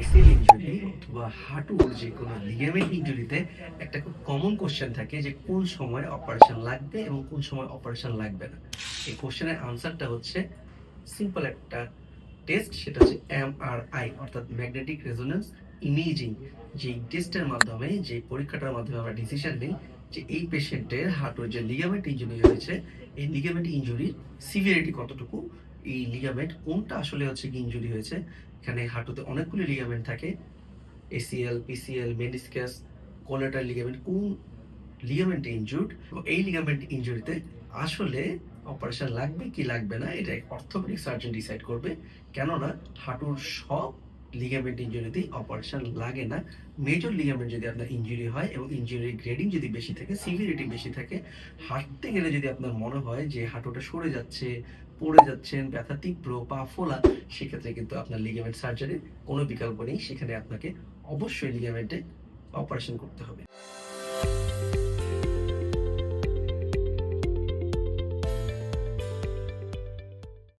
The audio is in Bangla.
এসিএল ইনজুরি অথবা হাঁটুর যে কোনো লিগামেন্ট ইনজুরিতে একটা খুব কমন কোশ্চেন থাকে যে কোন সময় অপারেশন লাগবে এবং কোন সময় অপারেশন লাগবে না। এই কোশ্চেনের আনসারটা হচ্ছে সিম্পল একটা টেস্ট সেটা হচ্ছে এমআরআই অর্থাৎ ম্যাগনেটিক রেজোনেন্স ইমেজিং যে টেস্টের মাধ্যমে যে পরীক্ষাটার মাধ্যমে আমরা ডিসিশন নিই যে এই পেশেন্টের হাঁটুর যে লিগামেন্ট ইঞ্জুরি হয়েছে, এই লিগামেন্ট ইনজুরির সিভিয়ারিটি কতটুকু এই লিগামেন্ট কোনটা আসলে হচ্ছে কি ইঞ্জুরি হয়েছে? এখানে হাঁটুতে অনেকগুলি লিগামেন্ট থাকে। ACL PCL meniscus collateral ligament কোন লিগামেন্ট ইনজুর্ড এই লিগামেন্ট ইনজুরিতে আসলে অপারেশন লাগবে কি লাগবে না, এটা অর্থোপেডিক সার্জন ডিসাইড করবে। কেননা হাঁটুর সব লিগামেন্ট ইঞ্জুরিতে অপারেশন লাগে না। মেজর লিগামেন্ট যদি আপনার ইনজুরি হয় এবং ইনজুরির গ্রেডিং যদি বেশি থাকে সিভিরিটি বেশি থাকে, হাঁটতে গেলে যদি আপনার মনে হয় যে হাঁটুটা সরে যাচ্ছে, পড়ে যাচ্ছেন, ব্যথা তীব্র পা ফোলা, সেক্ষেত্রে কিন্তু আপনার লিগামেন্ট সার্জারির কোনো বিকল্প নেই। সেখানে আপনাকে অবশ্যই লিগামেন্টে অপারেশন করতে হবে।